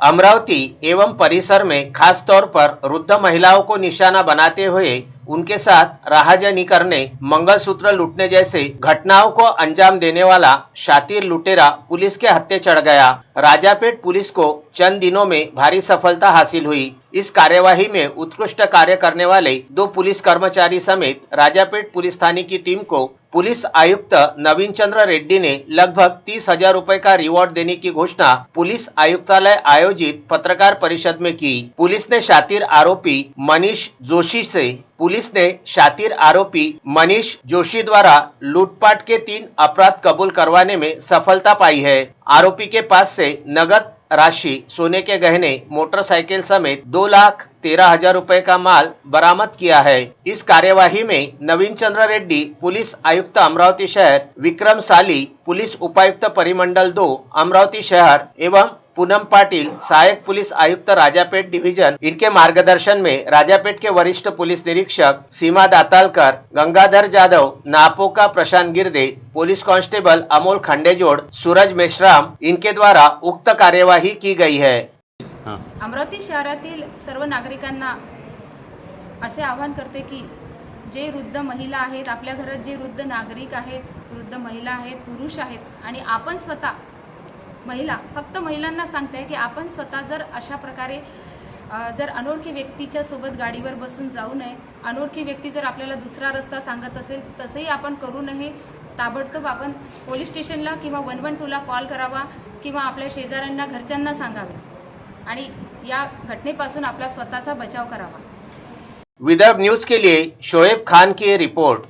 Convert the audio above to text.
अमरावती एवं परिसर में खास तौर पर वृद्ध महिलाओं को निशाना बनाते हुए उनके साथ राहजनी करने, मंगलसूत्र लूटने जैसे घटनाओं को अंजाम देने वाला शातिर लुटेरा पुलिस के हत्थे चढ़ गया। राजापेट पुलिस को चंद दिनों में भारी सफलता हासिल हुई। इस कार्यवाही में उत्कृष्ट कार्य करने वाले दो पुलिस कर्मचारी समेत राजापेट पुलिस थाने की टीम को पुलिस आयुक्त नवीन चंद्र रेड्डी ने लगभग तीस हज़ार रूपए का रिवॉर्ड देने की घोषणा पुलिस आयुक्तालय आयोजित पत्रकार परिषद में की. पुलिस ने शातिर आरोपी मनीष जोशी से पुलिस ने शातिर आरोपी मनीष जोशी द्वारा लूटपाट के तीन अपराध कबूल करवाने में सफलता पाई है। आरोपी के पास से नगद राशि, सोने के गहने, मोटरसाइकिल समेत दो लाख तेरह हज़ार रूपए का माल बरामद किया है। इस कार्यवाही में नवीन चंद्र रेड्डी, पुलिस आयुक्त अमरावती शहर विक्रम साली पुलिस उपायुक्त परिमंडल दो, अमरावती शहर एवं पूनम पाटिल सहायक पुलिस आयुक्त राजापेट डिवीजन इनके मार्गदर्शन में राजापेट के वरिष्ठ पुलिस निरीक्षक सीमा दातालकर गंगाधर जाधव नापोका प्रशांत गिरदे पुलिस कांस्टेबल अमोल खंडेजोड़ सूरज मेश्राम इनके द्वारा उक्त कार्यवाही की गई है। हां। अमरावती शहरातील सर्व नागरिकांना असे आवाहन करते की जे वृद्ध महिला आहेत आपल्या घरात जे वृद्ध नागरिक आहेत वृद्ध महिला आहेत पुरुष आहेत आणि आपण स्वतः महिला फक्त महिलांना सांगते की आपण स्वतः जर अशा प्रकारे जर अनोळखी व्यक्तीच्या सोबत गाडीवर बसून जाऊ नये अनोळखी व्यक्ती जर आपल्याला दुसरा रस्ता सांगत असेल तसंही आपण करू नये. ताबडतोब आपण पोलीस स्टेशनला किंवा वन वन टूला कॉल करावा किंवा आपल्या शेजाऱ्यांना घरच्यांना सांगावे. आणि या घटनेपासून आपला स्वतःचा बचाव करावा. विदर्भ न्यूज के लिए शोएब खान की रिपोर्ट.